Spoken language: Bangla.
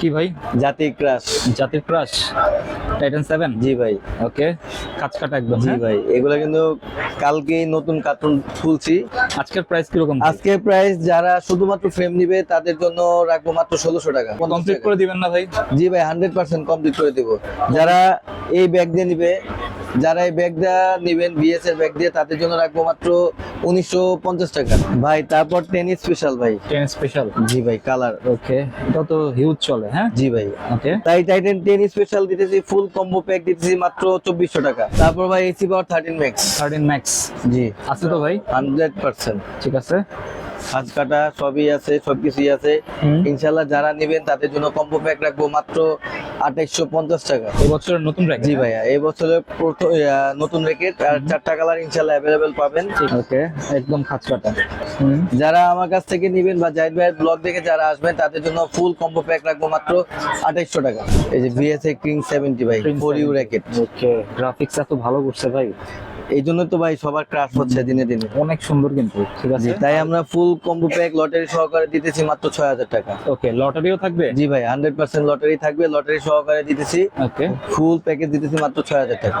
কি ভাই? জাতির ক্রাশ। জাতির ক্রাশ? টাইটান সেভেন জি ভাই। ওকে। কাজ কাটা একদম জি হ্যাঁ? ভাই। এগুলো কিন্তু কালকে নতুন কার্টুন খুলছি। আজকের প্রাইস কীরকম আজকে প্রাইস যারা শুধুমাত্র ফ্রেম নিবে তাদের জন্য রাখব মাত্র ষোলোশো টাকা। কমপ্লিট করে দিবেন না ভাই? জি ভাই হান্ড্রেড পার্সেন্ট কমপ্লিট করে দিব। যারা এই ব্যাগ দিয়ে নিবে যারা এই ব্যাগটা নিবেন বিএস এর ব্যাগ দিয়ে তাদের জন্য রাখব মাত্র উনিশশো পঞ্চাশ টাকা। ভাই তারপর টেনিস স্পেশাল ভাই। টেন স্পেশাল জি ভাই কালার ওকে এটা তো হিউজ চলে হ্যাঁ? জি ভাই। ওকে তাই টাইটেন টেন স্পেশাল দিতেছি ফুল কম্বো প্যাক দিতেছি মাত্র চব্বিশশো টাকা। তারপর ভাই AC power thirteen max thirteen max জি। আছে তো ভাই? হান্ড্রেড পার্সেন্ট ঠিক আছে। হাত কাটা সবই আছে সবকিছুই আছে। ইনশাল্লাহ যারা নেবেন তাদের জন্য কম্বো প্যাক রাখব মাত্র আঠাইশশো পঞ্চাশ টাকা। এই বছরের নতুন র্যাক জি ভাইয়া এই বছরের নতুন আর চারটা কালার ইনশাল্লাহ অ্যাভেলেবেল পাবেন। ওকে একদম খাঁচ কাটা। যারা আমার কাছ থেকে নেবেন বা জাহিদ ভাইয়ের ব্লগ দেখে যারা আসবেন তাদের জন্য ফুল কম্বো প্যাক রাখব মাত্র আঠাইশশো টাকা। এই যে বিএসএ কিং সেভেন্টি ভাই four U racket okay graphics এত ভালো করছে ভাই। এই জন্য তো ভাই সবার ক্রাশ হচ্ছে দিনে দিনে। অনেক সুন্দর কিন্তু ঠিক আছে? তাই আমরা ফুল কম্বো প্যাক লটারি সহকারে দিতেছি মাত্র ছয় হাজার টাকা। ওকে লটারিও থাকবে? জি ভাই হান্ড্রেড পার্সেন্ট লটারি থাকবে লটারি সহকারে দিতেছি। ওকে ফুল প্যাকেজ দিতেছি মাত্র ছয় হাজার টাকা।